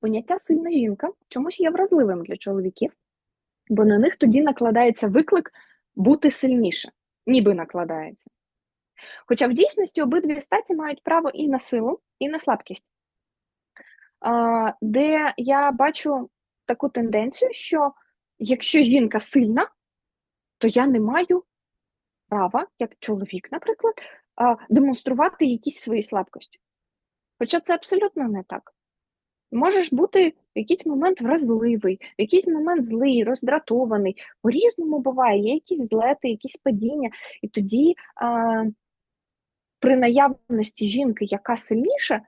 Поняття сильна жінка чомусь є вразливим для чоловіків, бо на них тоді накладається виклик бути сильніше, ніби накладається. Хоча в дійсності обидві статі мають право і на силу, і на слабкість. Де я бачу таку тенденцію, що якщо жінка сильна, то я не маю права, як чоловік, наприклад, демонструвати якісь свої слабкості. Хоча це абсолютно не так. Можеш бути в якийсь момент вразливий, в якийсь момент злий, роздратований. По-різному буває, є якісь злети, якісь падіння. І тоді а, при наявності жінки, яка сильніша,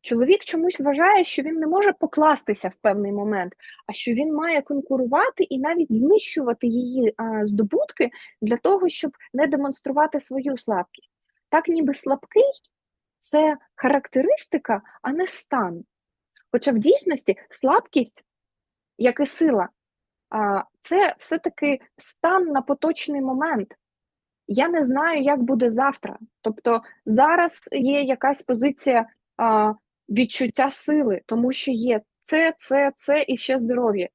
чоловік чомусь вважає, що він не може покластися в певний момент, а що він має конкурувати і навіть знищувати її а, здобутки для того, щоб не демонструвати свою слабкість. Так, ніби слабкий це характеристика, а не стан. Хоча в дійсності слабкість, як і сила, це все-таки стан на поточний момент. Я не знаю, як буде завтра. Тобто зараз є якась позиція відчуття сили, тому що є це, це, це і ще здоров'я.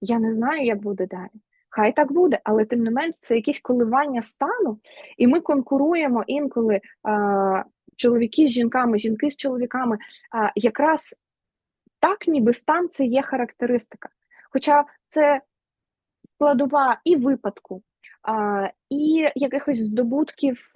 Я не знаю, як буде далі. Хай так буде, але тим не менш, це якісь коливання стану, і ми конкуруємо інколи чоловіки з жінками, жінки з чоловіками, а, якраз так, ніби стан це є характеристика. Хоча це складова і випадку, і якихось здобутків,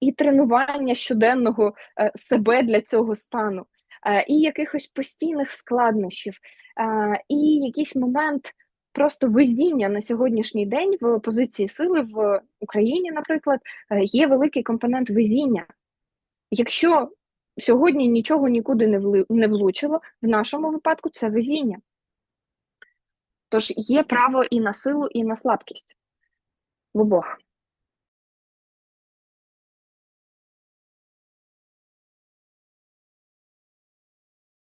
і тренування щоденного е, себе для цього стану, е, і якихось постійних складнощів, е, і якийсь момент просто везіння на сьогоднішній день в позиції сили в Україні, наприклад, є великий компонент везіння. Якщо сьогодні нічого нікуди не влучило, в нашому випадку це везіння. Тож є право і на силу, і на слабкість в обох.